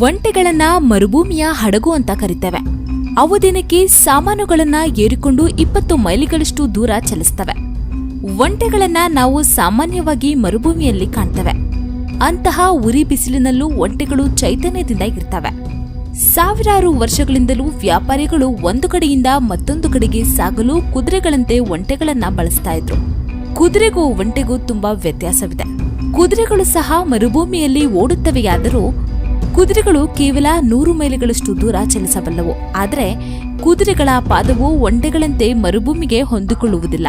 ಒಂಟೆಗಳನ್ನ ಮರುಭೂಮಿಯ ಹಡಗು ಅಂತ ಕರಿತೇವೆ. ಅವು ದಿನಕ್ಕೆ ಸಾಮಾನುಗಳನ್ನ ಏರಿಕೊಂಡು ಇಪ್ಪತ್ತು ಮೈಲಿಗಳಷ್ಟು ದೂರ ಚಲಿಸ್ತವೆ. ಒಂಟೆಗಳನ್ನ ನಾವು ಸಾಮಾನ್ಯವಾಗಿ ಮರುಭೂಮಿಯಲ್ಲಿ ಕಾಣ್ತೇವೆ. ಅಂತಹ ಉರಿ ಬಿಸಿಲಿನಲ್ಲೂ ಒಂಟೆಗಳು ಚೈತನ್ಯದಿಂದ ಇರ್ತವೆ. ಸಾವಿರಾರು ವರ್ಷಗಳಿಂದಲೂ ವ್ಯಾಪಾರಿಗಳು ಒಂದು ಕಡೆಯಿಂದ ಮತ್ತೊಂದು ಕಡೆಗೆ ಸಾಗಲು ಕುದುರೆಗಳಂತೆ ಒಂಟೆಗಳನ್ನ ಬಳಸ್ತಾ ಇದ್ರು. ಕುದುರೆಗೂ ಒಂಟೆಗೂ ತುಂಬಾ ವ್ಯತ್ಯಾಸವಿದೆ. ಕುದುರೆಗಳು ಸಹ ಮರುಭೂಮಿಯಲ್ಲಿ ಓಡುತ್ತವೆಯಾದರೂ ಕುದುರೆಗಳು ಕೇವಲ ನೂರು ಮೈಲಿಗಳಷ್ಟು ದೂರ ಚಲಿಸಬಲ್ಲವು. ಆದರೆ ಕುದುರೆಗಳ ಪಾದವು ಒಂಟೆಗಳಂತೆ ಮರುಭೂಮಿಗೆ ಹೊಂದಿಕೊಳ್ಳುವುದಿಲ್ಲ.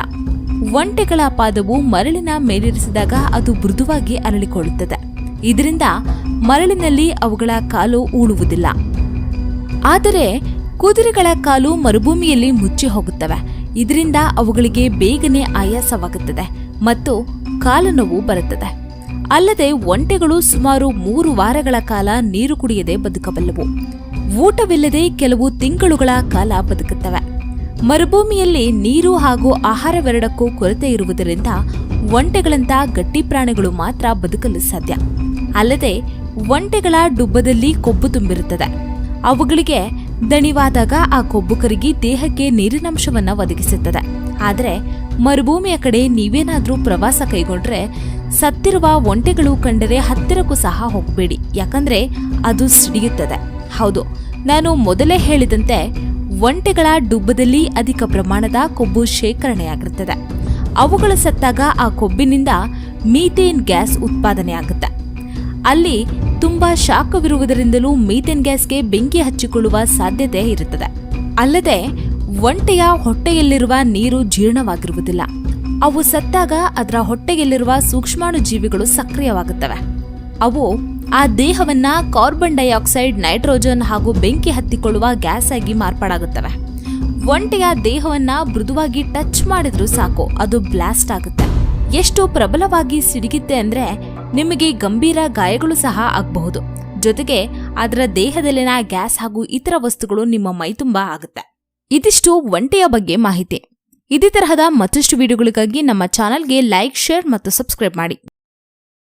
ಒಂಟೆಗಳ ಪಾದವು ಮರಳಿನ ಮೇಲಿರಿಸಿದಾಗ ಅದು ಮೃದುವಾಗಿ ಅರಳಿಕೊಳ್ಳುತ್ತದೆ. ಇದರಿಂದ ಮರಳಿನಲ್ಲಿ ಅವುಗಳ ಕಾಲು ಊಳುವುದಿಲ್ಲ ಆದರೆ ಕುದುರೆಗಳ ಕಾಲು ಮರುಭೂಮಿಯಲ್ಲಿ ಮುಚ್ಚಿ ಹೋಗುತ್ತವೆ. ಇದರಿಂದ ಅವುಗಳಿಗೆ ಬೇಗನೆ ಆಯಾಸವಾಗುತ್ತದೆ ಮತ್ತು ಕಾಲು ನೋವು ಬರುತ್ತದೆ. ಅಲ್ಲದೆ ಒಂಟೆಗಳು ಸುಮಾರು ಮೂರು ವಾರಗಳ ಕಾಲ ನೀರು ಕುಡಿಯದೆ ಬದುಕಬಲ್ಲವು. ಊಟವಿಲ್ಲದೆ ಕೆಲವು ತಿಂಗಳುಗಳ ಕಾಲ ಬದುಕುತ್ತವೆ. ಮರುಭೂಮಿಯಲ್ಲಿ ನೀರು ಹಾಗೂ ಆಹಾರವೆರಡಕ್ಕೂ ಕೊರತೆ ಇರುವುದರಿಂದ ಒಂಟೆಗಳಂತ ಗಟ್ಟಿ ಪ್ರಾಣಿಗಳು ಮಾತ್ರ ಬದುಕಲು ಸಾಧ್ಯ. ಅಲ್ಲದೆ ಒಂಟೆಗಳ ಡುಬ್ಬದಲ್ಲಿ ಕೊಬ್ಬು ತುಂಬಿರುತ್ತದೆ. ಅವುಗಳಿಗೆ ದಣಿವಾದಾಗ ಆ ಕೊಬ್ಬು ಕರಗಿ ದೇಹಕ್ಕೆ ನೀರಿನಂಶವನ್ನು ಒದಗಿಸುತ್ತದೆ. ಆದರೆ ಮರುಭೂಮಿಯ ಕಡೆ ನೀವೇನಾದರೂ ಪ್ರವಾಸ ಕೈಗೊಂಡ್ರೆ ಸತ್ತಿರುವ ಒಂಟೆಗಳು ಕಂಡರೆ ಹತ್ತಿರಕ್ಕೂ ಸಹ ಹೋಗಬೇಡಿ. ಯಾಕಂದ್ರೆ ಅದು ಸಿಡಿಯುತ್ತದೆ. ಹೌದು, ನಾನು ಮೊದಲೇ ಹೇಳಿದಂತೆ ಒಂಟೆಗಳ ಡುಬ್ಬದಲ್ಲಿ ಅಧಿಕ ಪ್ರಮಾಣದ ಕೊಬ್ಬು ಶೇಖರಣೆಯಾಗಿರುತ್ತದೆ. ಅವುಗಳು ಸತ್ತಾಗ ಆ ಕೊಬ್ಬಿನಿಂದ ಮೀಥೇನ್ ಗ್ಯಾಸ್ ಉತ್ಪಾದನೆಯಾಗುತ್ತೆ ಅಲ್ಲಿ ತುಂಬಾ ಶಾಖವಿರುವುದರಿಂದಲೂ ಮೀಥೇನ್ ಗ್ಯಾಸ್ಗೆ ಬೆಂಕಿ ಹಚ್ಚಿಕೊಳ್ಳುವ ಸಾಧ್ಯತೆ ಇರುತ್ತದೆ. ಅಲ್ಲದೆ ಒಂಟೆಯ ಹೊಟ್ಟೆಯಲ್ಲಿರುವ ನೀರು ಜೀರ್ಣವಾಗಿರುವುದಿಲ್ಲ. ಅವು ಸತ್ತಾಗ ಅದರ ಹೊಟ್ಟೆಯಲ್ಲಿರುವ ಸೂಕ್ಷ್ಮಾಣು ಜೀವಿಗಳು ಸಕ್ರಿಯವಾಗುತ್ತವೆ. ಅವು ಆ ದೇಹವನ್ನ ಕಾರ್ಬನ್ ಡೈಆಕ್ಸೈಡ್, ನೈಟ್ರೋಜನ್ ಹಾಗೂ ಬೆಂಕಿ ಹತ್ತಿಕೊಳ್ಳುವ ಗ್ಯಾಸ್ ಆಗಿ ಮಾರ್ಪಾಡಾಗುತ್ತವೆ. ಒಂಟೆಯ ದೇಹವನ್ನ ಮೃದುವಾಗಿ ಟಚ್ ಮಾಡಿದ್ರೂ ಸಾಕು, ಅದು ಬ್ಲಾಸ್ಟ್ ಆಗುತ್ತೆ. ಎಷ್ಟು ಪ್ರಬಲವಾಗಿ ಸಿಡಿಗಿತ್ತೆ ಅಂದ್ರೆ ನಿಮಗೆ ಗಂಭೀರ ಗಾಯಗಳು ಸಹ ಆಗಬಹುದು. ಜೊತೆಗೆ ಅದರ ದೇಹದಲ್ಲಿನ ಗ್ಯಾಸ್ ಹಾಗೂ ಇತರ ವಸ್ತುಗಳು ನಿಮ್ಮ ಮೈತುಂಬ ಆಗುತ್ತೆ. ಇದಿಷ್ಟು ಒಂಟೆಯ ಬಗ್ಗೆ ಮಾಹಿತಿ. ಇದೇ ತರಹದ ಮತ್ತಷ್ಟು ವಿಡಿಯೋಗಳಿಗಾಗಿ ನಮ್ಮ ಚಾನಲ್ಗೆ ಲೈಕ್ ಶೇರ್ ಮತ್ತು ಸಬ್ಸ್ಕ್ರೈಬ್ ಮಾಡಿ.